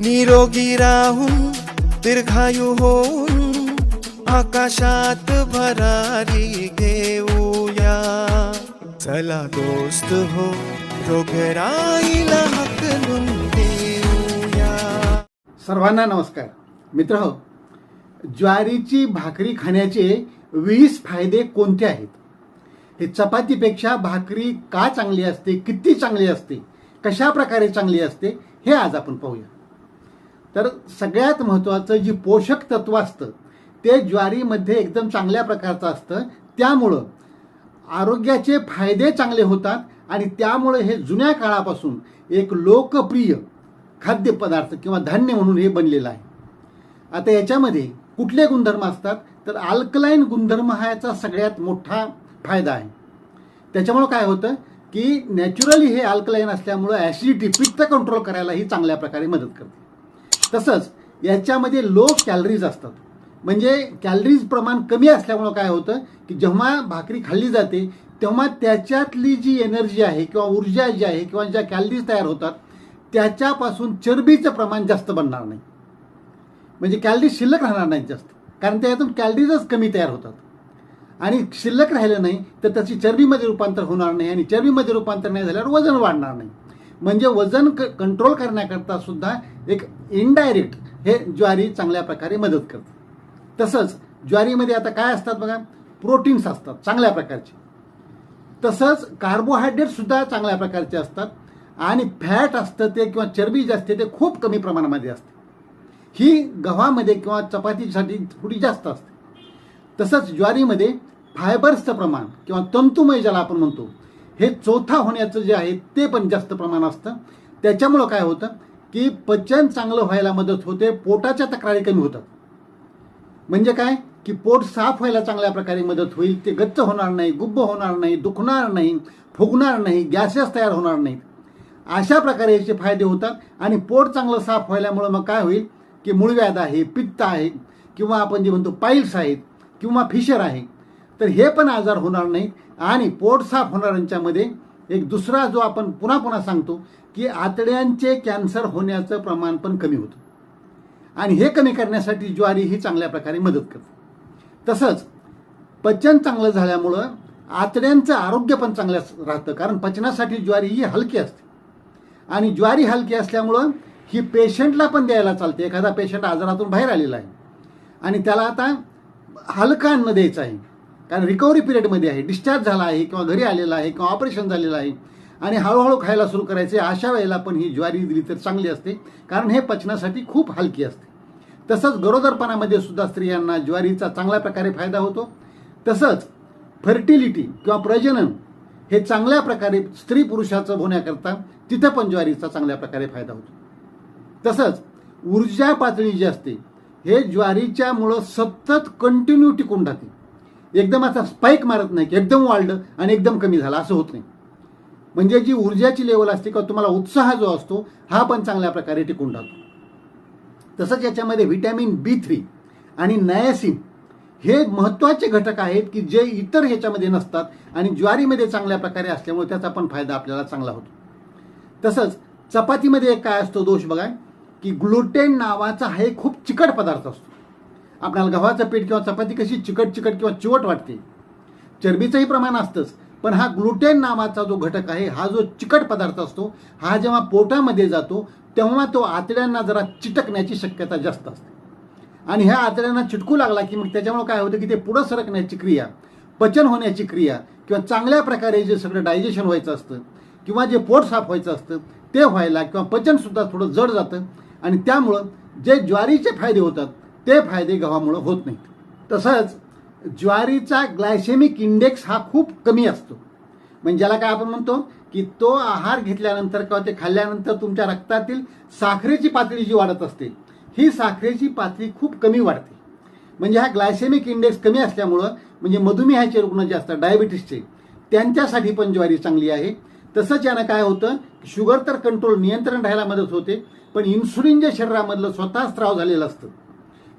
निरोगी राहून दीर्घायू होऊन आकाशात भरारी घेऊया. चला दोस्त हो रोगराईला हकलून देऊया सर्वांना नमस्कार. मित्र हो ज्वारीची भाकरी खाण्याचे वीस फायदे कोणते आहेत? हे चपातीपेक्षा भाकरी का चांगली असते किती चांगली असते कशा प्रकारे चांगली असते हे आज आपण पाहूया. तर सगळ्यात महत्त्वाचं जी पोषक तत्व असतं ते ज्वारीमध्ये एकदम चांगल्या प्रकारचं असतं. त्यामुळं आरोग्याचे फायदे चांगले होतात आणि त्यामुळे हे जुन्या काळापासून एक लोकप्रिय खाद्यपदार्थ किंवा धान्य म्हणून हे बनलेलं आहे. आता याच्यामध्ये कुठले गुणधर्म असतात? तर अल्कलाईन गुणधर्म हा याचा सगळ्यात मोठा फायदा आहे. त्याच्यामुळं काय होतं की नॅचरली हे अल्कलाईन असल्यामुळं ॲसिडिटी पित्त कंट्रोल करायलाही चांगल्या प्रकारे मदत करते. तसंच याच्यामध्ये लो कॅलरीज असतात. म्हणजे कॅलरीज प्रमाण कमी असल्यामुळं काय होतं की जेव्हा भाकरी खाल्ली जाते तेव्हा त्याच्यातली जी एनर्जी आहे किंवा ऊर्जा जी आहे किंवा ज्या कॅलरीज तयार होतात त्याच्यापासून चरबीचं प्रमाण जास्त बनणार नाही. म्हणजे कॅलरीज शिल्लक राहणार नाहीत जास्त. कारण त्यातून कॅलरीजच कमी तयार होतात. आणि शिल्लक राहिलं नाही तर त्याची चरबीमध्ये रूपांतर होणार नाही आणि चरबीमध्ये रूपांतर नाही झाल्यावर वजन वाढणार नाही. म्हणजे वजन क कंट्रोल करण्याकरता सुद्धा एक इनडायरेक्ट हे ज्वारी चांगल्या प्रकारे मदत करते. तसंच ज्वारीमध्ये आता काय असतात बघा? प्रोटीन्स असतात चांगल्या प्रकारचे. तसंच कार्बोहायड्रेटसुद्धा चांगल्या प्रकारचे असतात आणि फॅट असतं ते किंवा चरबी जे असते ते खूप कमी प्रमाणामध्ये असते. ही गव्हामध्ये किंवा चपातीसाठी थोडी जास्त असते. तसंच ज्वारीमध्ये फायबर्सचं प्रमाण किंवा तंतुमय ज्याला आपण म्हणतो हे चौथा होण्याचं जे आहे ते पण जास्त प्रमाण असतं. त्याच्यामुळं काय होतं की पचन चांगलं व्हायला मदत होते पोटाच्या तक्रारी कमी होतात. म्हणजे काय? की पोट साफ व्हायला चांगल्या प्रकारे मदत होईल ते गच्च होणार नाही गुब्ब होणार नाही दुखणार नाही फुगणार नाही गॅसेस तयार होणार नाहीत. अशा प्रकारे याचे फायदे होतात आणि पोट चांगलं साफ व्हायल्यामुळं मग काय होईल? की मूळव्याध आहे पित्त आहे किंवा आपण जे म्हणतो पाईल्स आहेत किंवा फिशर आहे तर हे पण आजार होणार नाहीत. आणि पोट साफ होणाऱ्यांच्यामध्ये एक दुसरा जो आपण पुन्हा पुन्हा सांगतो की आतड्यांचे कॅन्सर होण्याचं प्रमाण पण कमी होतं. आणि हे कमी करण्यासाठी ज्वारी ही चांगल्या प्रकारे मदत करते. तसंच पचन चांगलं झाल्यामुळं आतड्यांचं आरोग्य पण चांगलं राहतं कारण पचनासाठी ज्वारी ही हलकी असते. आणि ज्वारी हलकी असल्यामुळं ही पेशंटला पण द्यायला चालते. एखादा पेशंट आजारातून बाहेर आलेला आहे आणि त्याला आता हलका अन्न द्यायचं आहे. कारण रिकव्हरी पिरियडमध्ये आहे. डिस्चार्ज झाला आहे किंवा घरी आलेला आहे किंवा ऑपरेशन झालेलं आहे. आणि हळूहळू खायला सुरू करायचे अशा वेळेला पण ही ज्वारी दिली तर चांगली असते. कारण हे पचनासाठी खूप हलकी असते. तसंच गरोदरपणामध्ये सुद्धा स्त्रियांना ज्वारीचा चांगल्या प्रकारे फायदा होतो. तसंच फर्टिलिटी किंवा प्रजनन हे चांगल्या प्रकारे स्त्री पुरुषाचं होण्याकरता तिथं पण ज्वारीचा चांगल्या प्रकारे फायदा होतो. तसंच ऊर्जा पातळी जी असते हे ज्वारीच्यामुळं सतत कंटिन्यू टिकून राहते. एकदम असा स्पाईक मारत नाही की एकदम वाढलं आणि एकदम कमी झालं असं होत नाही. म्हणजे जी ऊर्जाची लेवल असते किंवा तुम्हाला उत्साह जो असतो हा पण चांगल्या प्रकारे टिकून राहतो. तसंच याच्यामध्ये व्हिटॅमिन बी थ्री आणि नायसिन हे महत्त्वाचे घटक आहेत की जे इतर ह्याच्यामध्ये नसतात आणि ज्वारीमध्ये चांगल्या प्रकारे असल्यामुळे त्याचा पण फायदा आपल्याला चांगला होतो. तसंच चपातीमध्ये एक काय असतो दोष बघा की ग्लुटेन नावाचा हा एक खूप चिकट पदार्थ असतो. आपल्याला गव्हाचं पीठ किंवा चपाती कशी चिकट चिकट किंवा चिवट वाटते? चरबीचंही प्रमाण असतंच. पण हा ग्लुटेन नावाचा जो घटक आहे हा जो चिकट पदार्थ असतो हा जेव्हा पोटामध्ये जातो तेव्हा तो आतड्यांना जरा चिटकण्याची शक्यता जास्त असते. आणि ह्या आतड्यांना चिटकू लागला की मग त्याच्यामुळे काय होतं की ते पुढं सरकण्याची क्रिया पचन होण्याची क्रिया किंवा चांगल्या प्रकारे जे सगळं डायजेशन व्हायचं असतं किंवा जे पोट साफ व्हायचं असतं ते व्हायला किंवा पचनसुद्धा थोडं जड जातं. आणि त्यामुळं जे ज्वारीचे फायदे होतात ते फायदे गव्हामुळं होत नाहीत. तसंच ज्वारीचा ग्लायसेमिक इंडेक्स हा खूप कमी असतो. म्हणजे ज्याला काय आपण म्हणतो की तो आहार घेतल्यानंतर किंवा ते खाल्ल्यानंतर तुमच्या रक्तातील साखरेची पातळी जी वाढत असते ही साखरेची पातळी खूप कमी वाढते. म्हणजे हा ग्लायसेमिक इंडेक्स कमी असल्यामुळं म्हणजे मधुमेहाचे रुग्ण जे असतात डायबिटीसचे त्यांच्यासाठी पण ज्वारी चांगली आहे. तसंच यानं काय होतं शुगर तर कंट्रोल नियंत्रण राहायला मदत होते पण इन्सुलिन जे शरीरामधलं स्वतः स्त्राव झालेलं असतं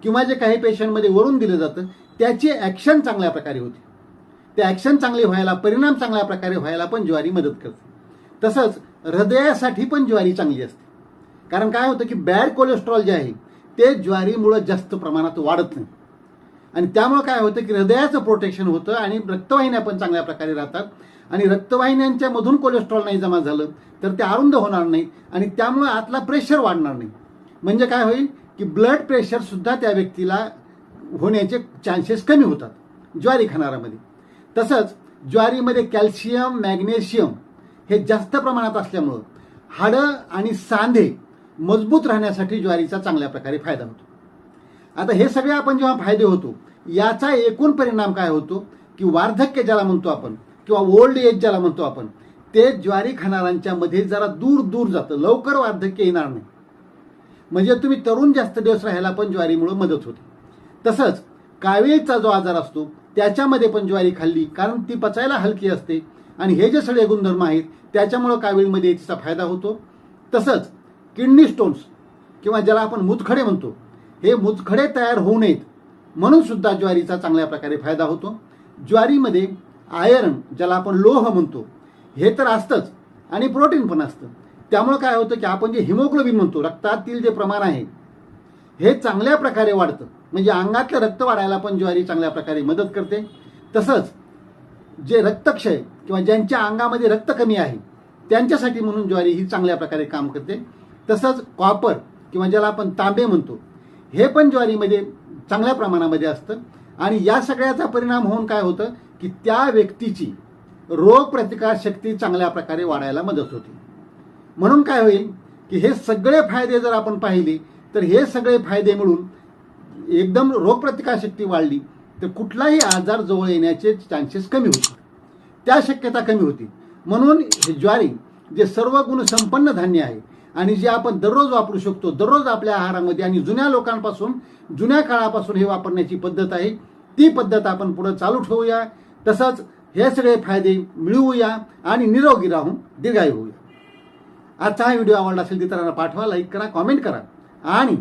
किंवा जे काही पेशंटमध्ये वरून दिलं जातं त्याची ॲक्शन चांगल्या प्रकारे होते. ते ॲक्शन चांगले व्हायला परिणाम चांगल्या प्रकारे व्हायला पण ज्वारी मदत करते. तसंच हृदयासाठी पण ज्वारी चांगली असते. कारण काय होतं की बॅड कोलेस्ट्रॉल जे आहे ते ज्वारीमुळं जास्त प्रमाणात वाढत नाही. आणि त्यामुळं काय होतं की हृदयाचं प्रोटेक्शन होतं आणि रक्तवाहिन्या पण चांगल्या प्रकारे राहतात. आणि रक्तवाहिन्यांच्या मधून कोलेस्ट्रॉल नाही जमा झालं तर ते अरुंद होणार नाही आणि त्यामुळं आतला प्रेशर वाढणार नाही. म्हणजे काय होईल? की ब्लड प्रेशरसुद्धा त्या व्यक्तीला होण्याचे चान्सेस कमी होतात ज्वारी खाणारामध्ये तसंच ज्वारीमध्ये कॅल्शियम मॅग्नेशियम हे जास्त प्रमाणात असल्यामुळं हाडं आणि सांधे मजबूत राहण्यासाठी ज्वारीचा चांगल्या प्रकारे फायदा होतो. आता हे सगळे आपण जेव्हा फायदे होतो याचा एकूण परिणाम काय होतो की वार्धक्य ज्याला म्हणतो आपण किंवा ओल्ड एज ज्याला म्हणतो आपण ते ज्वारी खाणाऱ्यांच्या मध्ये जरा दूर दूर जातं. लवकर वार्धक्य येणार नाही. म्हणजे तुम्ही तरुण जास्त दिवस राहायला पण ज्वारीमुळे मदत होते. तसंच कावेळीचा जो आजार असतो त्याच्यामध्ये पण ज्वारी खाल्ली कारण ती पचायला हलकी असते. आणि हे जे सगळे गुणधर्म आहेत त्याच्यामुळं कावेळीमध्ये तिचा फायदा होतो. तसंच किडनी स्टोन्स किंवा ज्याला आपण मुतखडे म्हणतो हे मुतखडे तयार होऊ नयेत म्हणून सुद्धा ज्वारीचा चांगल्या प्रकारे फायदा होतो. ज्वारीमध्ये आयर्न ज्याला आपण लोह म्हणतो हे तर असतंच. आणि प्रोटीन पण असतं. त्यामुळे काय होतं की आपण जे हिमोग्लोबिन म्हणतो रक्तातील जे प्रमाण आहे हे चांगल्या प्रकारे वाढतं. म्हणजे अंगातलं रक्त वाढायला पण ज्वारी चांगल्या प्रकारे मदत करते. तसंच जे रक्तक्षय किंवा ज्यांच्या अंगामध्ये रक्त कमी आहे त्यांच्यासाठी म्हणून ज्वारी ही चांगल्या प्रकारे काम करते. तसंच कॉपर किंवा ज्याला आपण तांबे म्हणतो हे पण ज्वारीमध्ये चांगल्या प्रमाणामध्ये असतं. आणि या सगळ्याचा परिणाम होऊन काय होतं की त्या व्यक्तीची रोग प्रतिकार शक्ती चांगल्या प्रकारे वाढायला मदत होते. म्हणून काय होईल की हे सगळे फायदे जर आपण पाहिले तर हे सगळे फायदे मिळून एकदम रोगप्रतिकारशक्ती वाढली तर कुठलाही आजार जवळ येण्याचे चान्सेस कमी होतील. त्या शक्यता कमी होती म्हणून हे ज्वारी जे सर्व गुणसंपन्न धान्य आहे आणि जे आपण दररोज वापरू शकतो दररोज आपल्या आहारामध्ये आणि जुन्या लोकांपासून जुन्या काळापासून हे वापरण्याची पद्धत आहे ती पद्धत आपण पुढे चालू ठेवूया. तसंच हे सगळे फायदे मिळवूया आणि निरोगी राहून दीर्घायू होऊया. आजचा हा व्हिडिओ आवडला असेल तर इतरांना पाठवा लाईक करा कॉमेंट करा. आणि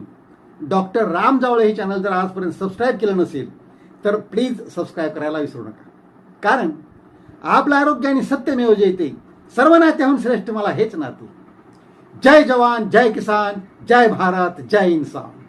डॉक्टर राम जावळे हे चॅनल जर आजपर्यंत सबस्क्राईब केलं नसेल तर प्लीज सबस्क्राईब करायला विसरू नका. कारण आपलं आरोग्य आणि सत्यमेव येते सर्व नात्याहून श्रेष्ठ मला हेच नाते. जय जवान जय किसान जय भारत जय इन्सान